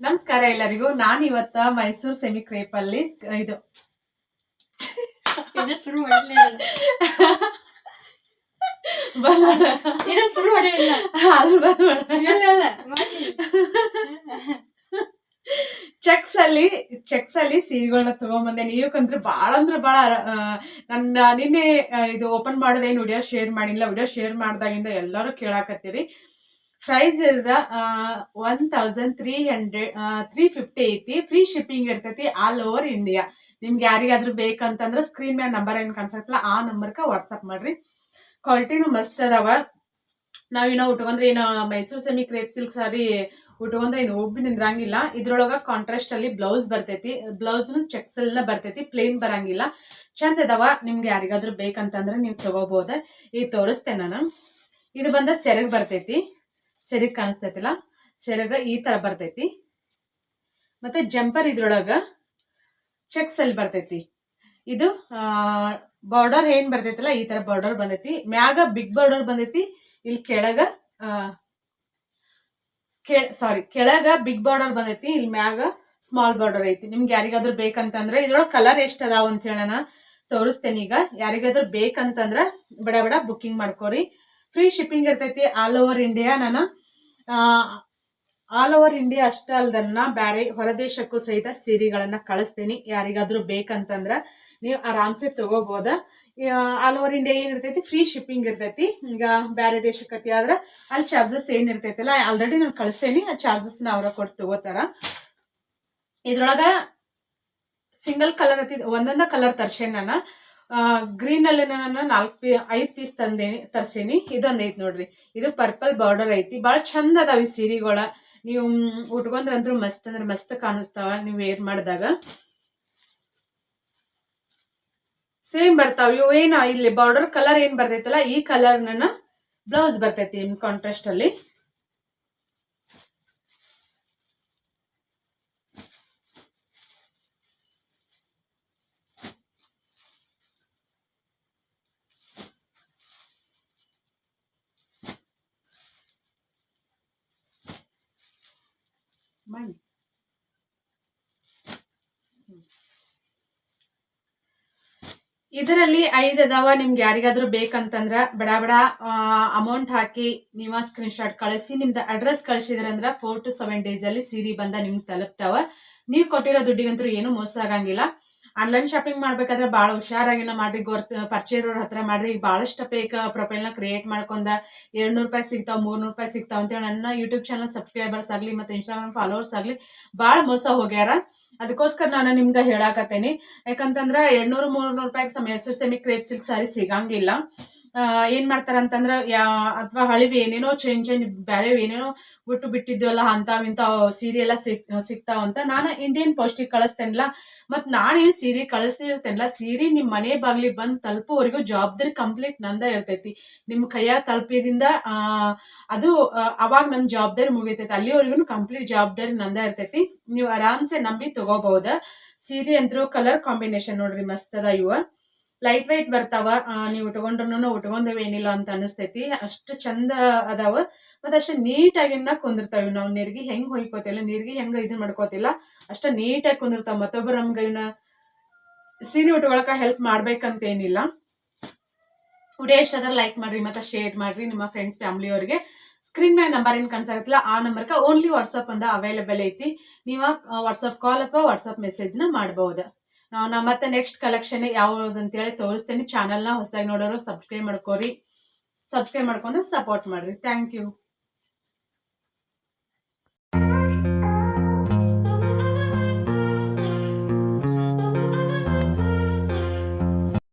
ನಮಸ್ಕಾರ ಎಲ್ಲರಿಗೂ. ನಾನು ಇವತ್ತ ಮೈಸೂರು ಸೆಮಿ ಕ್ರೇಪ್ ಅಲ್ಲಿ ಇದು. ಚೆಕ್ಸ್ ಅಲ್ಲಿ ಚೆಕ್ಸ್ ಅಲ್ಲಿ ಸೀರೆಗಳನ್ನ ತಗೊಂಬಂದೆ. ನೀವಕ್ಕಂದ್ರೆ ಭಾಳ ಅಂದ್ರೆ ಭಾಳ ಆ, ನನ್ನ ನಿನ್ನೆ ಇದು ಓಪನ್ ಮಾಡೋದೇನು ವಿಡಿಯೋ ಶೇರ್ ಮಾಡಿಲ್ಲ. ವಿಡಿಯೋ ಶೇರ್ ಮಾಡ್ದಾಗಿಂದ ಎಲ್ಲರೂ ಕೇಳಾಕತ್ತೀರಿ. ಪ್ರೈಸ್ ಇರದ one thousand three hundred three fifty ಐತಿ. ಫ್ರೀ ಶಿಪ್ಪಿಂಗ್ ಇರ್ತೈತಿ ಆಲ್ ಓವರ್ ಇಂಡಿಯಾ ನಿಮ್ಗೆ ಯಾರಿಗಾದ್ರೂ ಬೇಕಂತಂದ್ರೆ ಸ್ಕ್ರೀನ್ ಮೇಲೆ ನಂಬರ್ ಏನು ಕಾಣಿಸತ್ತಲ್ಲ ಆ ನಂಬರ್ಗೆ ವಾಟ್ಸಪ್ ಮಾಡ್ರಿ. ಕ್ವಾಲಿಟಿನೂ ಮಸ್ತ್ ಅದಾವ. ನಾವಿನ್ನ ಉಟ್ಕೊಂಡ್ರೆ ಏನು Mysore semi crepe silk sari ಉಟ್ಕೊಂಡ್ರೆ ಏನು ಒಬ್ಬಿ ನಿಂದ್ರಂಗಿಲ್ಲ. ಇದ್ರೊಳಗೆ ಕಾಂಟ್ರಾಸ್ಟ್ ಅಲ್ಲಿ ಬ್ಲೌಸ್ ಬರ್ತೈತಿ. ಬ್ಲೌಸ್ನು ಚೆಕ್ಸ್ ಎಲ್ಲ ಬರ್ತೈತಿ ಪ್ಲೇನ್ ಬರಂಗಿಲ್ಲ. ಚಂದ ಅದಾವ. ನಿಮ್ಗೆ ಯಾರಿಗಾದ್ರೂ ಬೇಕಂತಂದ್ರೆ ನೀವು ತಗೋಬೋದ. ಈಗ ತೋರಿಸ್ತೇನೆ ನಾನು. ಇದು ಬಂದ ಸೆರಗ್ ಬರ್ತೈತಿ. ಸೆರಗ್ ಕಾಣಿಸ್ತೈತಿಲ್ಲ? ಸೆರಗ ಈ ತರ ಬರ್ತೈತಿ. ಮತ್ತೆ ಜಂಪರ್ ಇದ್ರೊಳಗ ಚೆಕ್ಸ್ ಅಲ್ಲಿ ಬರ್ತೈತಿ. ಇದು ಬಾರ್ಡರ್ ಏನ್ ಬರ್ತೈತಲ್ಲ, ಈ ತರ ಬಾರ್ಡರ್ ಬಂದೈತಿ. ಮ್ಯಾಗ ಬಿಗ್ ಬಾರ್ಡರ್ ಬಂದೈತಿ. ಇಲ್ಲಿ ಕೆಳಗ ಸಾರಿ ಕೆಳಗ ಬಿಗ್ ಬಾರ್ಡರ್ ಬಂದೈತಿ. ಇಲ್ಲಿ ಮ್ಯಾಗ ಸ್ಮಾಲ್ ಬಾರ್ಡರ್ ಐತಿ. ನಿಮ್ಗೆ ಯಾರಿಗಾದ್ರೂ ಬೇಕಂತಂದ್ರೆ, ಇದ್ರೊಳಗೆ ಕಲರ್ ಎಷ್ಟು ಅದಾವ ಅಂತ ಹೇಳೋಣ. ತೋರಿಸ್ತೇನೆ ಈಗ. ಯಾರಿಗಾದ್ರೂ ಬೇಕಂತಂದ್ರೆ, ಬಡ ಬಡ ಬುಕ್ಕಿಂಗ್ ಮಾಡ್ಕೋರಿ. ಫ್ರೀ ಶಿಪ್ಪಿಂಗ್ ಇರ್ತೈತಿ ಆಲ್ ಓವರ್ ಇಂಡಿಯಾ ನಾನು. ಆಲ್ ಓವರ್ ಇಂಡಿಯಾ ಅಷ್ಟೇ ಅಲ್ದನ್ನ ಬೇರೆ ಹೊರದೇಶಕ್ಕೂ ಸಹಿತ ಸೀರೆಗಳನ್ನು ಕಳಿಸ್ತೀನಿ. ಯಾರಿಗಾದರೂ ಬೇಕಂತಂದ್ರೆ ನೀವು ಆರಾಮ್ಸೆ ತಗೋಬೋದ. ಆಲ್ ಓವರ್ ಇಂಡಿಯಾ ಏನಿರ್ತೈತಿ ಫ್ರೀ ಶಿಪ್ಪಿಂಗ್ ಇರ್ತೈತಿ. ಈಗ ಬೇರೆ ದೇಶಕ್ಕತಿ ಆದ್ರೆ ಅಲ್ಲಿ ಚಾರ್ಜಸ್ ಏನ್ ಇರ್ತೈತಲ್ಲ ಆಲ್ರೆಡಿ ನಾನು ಕಳ್ಸೇನಿ. ಆ ಚಾರ್ಜಸ್ನ ಅವ್ರ ಕೊಟ್ಟು ತಗೋತಾರ. ಇದ್ರೊಳಗೆ ಸಿಂಗಲ್ ಕಲರ್ ಐತಿ ಒಂದೊಂದ ಕಲರ್ ತರ್ಸೇನೆ ನಾನು. ಗ್ರೀನ್ ಅಲ್ಲಿ ನಾನು ನಾಲ್ಕು ಪೀ, ಐದು ಪೀಸ್ ತಂದೇನಿ, ತರ್ಸೇನಿ. ಇದೊಂದು ಐತಿ ನೋಡ್ರಿ. ಇದು ಪರ್ಪಲ್ ಬಾರ್ಡರ್ ಐತಿ. ಭಾಳ ಚಂದ ಅದಾವ ಈ ಸೀರೆಗಳ. ನೀವು ಉಟ್ಕೊಂಡ್ರಂತೂ ಮಸ್ತ್ ಅಂದ್ರೆ ಮಸ್ತ್ ಕಾಣಿಸ್ತಾವ. ನೀವು ವೇರ್ ಮಾಡಿದಾಗ. ಸೇಮ್ ಬರ್ತಾವ. ಇವು ಏನು, ಇಲ್ಲಿ ಬಾರ್ಡರ್ ಕಲರ್ ಏನ್ ಬರ್ತೈತಲ್ಲ, ಈ ಕಲರ್ನ ಬ್ಲೌಸ್ ಬರ್ತೈತಿ ಇನ್ ಇದರಲ್ಲಿ ಐದು ಅದಾವ, ನಿಮ್ಗೆ ಯಾರಿಗಾದ್ರೂ ಬೇಕಂತಂದ್ರ ಬಡ ಬಡ ಅಮೌಂಟ್ ಹಾಕಿ ನಿಮ್ಮ ಸ್ಕ್ರೀನ್ ಶಾಟ್ ಕಳಿಸಿ, ನಿಮ್ದು ಅಡ್ರೆಸ್ ಕಳಿಸಿದ್ರಂದ್ರೆ ಫೋರ್ ಟು ಸೆವೆನ್ ಡೇಸ್ ಅಲ್ಲಿ ಸೀರೆ ಬಂದ ನಿಮ್ಗೆ ತಲುಪ್ತಾವ. ನೀವು ಕೊಟ್ಟಿರೋ ದುಡ್ಡಿಗಂತೂ ಏನು ಮೋಸ ಆಗಂಗಿಲ್ಲ. ಆನ್ಲೈನ್ ಶಾಪಿಂಗ್ ಮಾಡ್ಬೇಕಾದ್ರೆ ಬಹಳ ಹುಷಾರಾಗಿನ ಮಾಡ್ರಿ. ಗೊರ್ತ, ಪರಿಚಯ ಹತ್ರ ಮಾಡ್ರಿ. ಈಗ ಭಾಳಷ್ಟು ಫೇಕ್ ಪ್ರೊಫೈಲ್ನ ಕ್ರಿಯೇಟ್ ಮಾಡ್ಕೊಂಡ ಎರಡು ರೂಪಾಯಿ ಸಿಗ್ತಾವ, ಮೂರ್ನೂರು ರೂಪಾಯಿ ಸಿಗ್ತಾವ ಅಂತೇಳಿ ನನ್ನ ಯೂಟ್ಯೂಬ್ ಚಾನಲ್ ಸಬ್ಸ್ಕ್ರೈಬರ್ಸ್ ಆಗಲಿ ಮತ್ತು ಇನ್ಸ್ಟಾಗ್ರಾಮ್ ಫಾಲೋವರ್ಸ್ ಆಗಲಿ ಭಾಳ ಮೋಸ ಹೋಗ್ಯಾರ. ಅದಕ್ಕೋಸ್ಕರ ನಾನು ನಿಮ್ಗೆ ಹೇಳಾಕತ್ತೇನಿ. ಯಾಕಂತಂದ್ರೆ ಎರಡ್ನೂರು, ಮೂರ್ನೂರು ರೂಪಾಯಿಗೆ ಸಮ ಎಸ್ ಸೆಮಿ ಕ್ರೇಪ್ ಸಿಲ್ಕ್ ಸಾರಿ ಸಿಗಂಗಿಲ್ಲ. ಏನ್ ಮಾಡ್ತಾರ ಅಂತಂದ್ರ, ಯಾ, ಅಥವಾ ಹಳಿವಿ ಏನೇನೋ ಚೇಂಜ್ ಚೇಂಜ್ ಬ್ಯಾರೆ ಏನೇನೋ ಬಿಟ್ಟು ಬಿಟ್ಟಿದ್ವಲ್ಲ ಇಂತ ಸೀರೆ ಎಲ್ಲ ಸಿಕ್ ಸಿಗ್ತಾವ ಅಂತ ನಾನು ಇಂಡಿಯನ್ ಪೋಸ್ಟಿಗೆ ಕಳಿಸ್ತೇನಿಲ್ಲ. ಮತ್ ನಾನೇನು ಸೀರೆ ಕಳಿಸ್ತಿರ್ತೇನಲ್ಲ ಸೀರೆ ನಿಮ್ ಮನೆ ಬಾಗ್ಲಿ ಬಂದ್ ತಲುಪುವವರೆಗೂ ಜವಾಬ್ದಾರಿ ಕಂಪ್ಲೀಟ್ ನಂದ ಇರ್ತೈತಿ. ನಿಮ್ ಕೈಯಾಗ ತಲುಪಿದಿಂದ ಅದು ಅವಾಗ ನನ್ ಜವಾಬ್ದಾರಿ ಮುಗಿತೈತಿ. ಅಲ್ಲಿವರೆಗೂ ಕಂಪ್ಲೀಟ್ ಜವಾಬ್ದಾರಿ ನಂದ ಇರ್ತೈತಿ. ನೀವು ಆರಾಮ್ಸೆ ನಂಬಿ ತಗೋಬಹುದ ಸೀರೆ ಅಂತರೂ ಕಲರ್ ಕಾಂಬಿನೇಷನ್ ನೋಡ್ರಿ, ಮಸ್ತ್ ಅದ ಇವ. ಲೈಟ್ ವೈಟ್ ಬರ್ತಾವ ನೀವು ಉಟ್ಕೊಂಡ್ರು ಉಟ್ಕೊಂಡೇವ್ ಏನಿಲ್ಲ ಅಂತ ಅನಿಸ್ತೈತಿ. ಅಷ್ಟು ಚಂದ ಅದಾವ. ಮತ್ತೆ ಅಷ್ಟು ನೀಟಾಗಿನ ಕುಂದಿರ್ತಾವ ನಾವು ನೀರ್ಗಿ ಹೆಂಗ್ ಹೊಯ್ಕೋತಿಲ್ಲ ನೀರ್ಗಿ ಹೆಂಗ್ ಇದ್ ಮಾಡ್ಕೋತಿಲ್ಲ ಅಷ್ಟ ನೀಟಾಗಿ ಕುಂದಿರ್ತಾವ. ಮತ್ತೊಬ್ಬರು ನಮ್ಗೆ ಇವನ್ನ ಸೀರೆ ಉಟ್ಕೊಳಕ ಹೆಲ್ಪ್ ಮಾಡ್ಬೇಕಂತ ಏನಿಲ್ಲ ವಿಡಿಯೋ ಇಷ್ಟ ಆದ್ರೆ ಲೈಕ್ ಮಾಡ್ರಿ, ಮತ್ತೆ ಶೇರ್ ಮಾಡ್ರಿ ನಿಮ್ಮ ಫ್ರೆಂಡ್ಸ್ ಫ್ಯಾಮಿಲಿ ಅವ್ರಿಗೆ. ಸ್ಕ್ರೀನ್ ಮೇಲೆ ನಂಬರ್ ಏನು ಕಾಣಿಸಾಗತ್ತಿಲ್ಲ ಆ ನಂಬರ್ಗೆ ಓನ್ಲಿ ವಾಟ್ಸಪ್ ಅಂದ ಅವೈಲೇಬಲ್ ಐತಿ. ನೀವು ವಾಟ್ಸಪ್ ಕಾಲ್ ಅಥವಾ ವಾಟ್ಸಪ್ ಮೆಸೇಜ್ನ ಮಾಡ್ಬೋದು. ನಾ ಮತ್ತೆ ನೆಕ್ಸ್ಟ್ ಕಲೆಕ್ಷನ್ ಯಾವ್ದು ಅಂತೇಳಿ ತೋರಿಸ್ತೇನೆ. ಚಾನಲ್ನ ಹೊಸದಾಗಿ ನೋಡೋರು ಸಬ್ಸ್ಕ್ರೈಬ್ ಮಾಡ್ಕೋರಿ. ಸಬ್ಸ್ಕ್ರೈಬ್ ಮಾಡ್ಕೊಂಡು ಸಪೋರ್ಟ್ ಮಾಡ್ರಿ. Thank you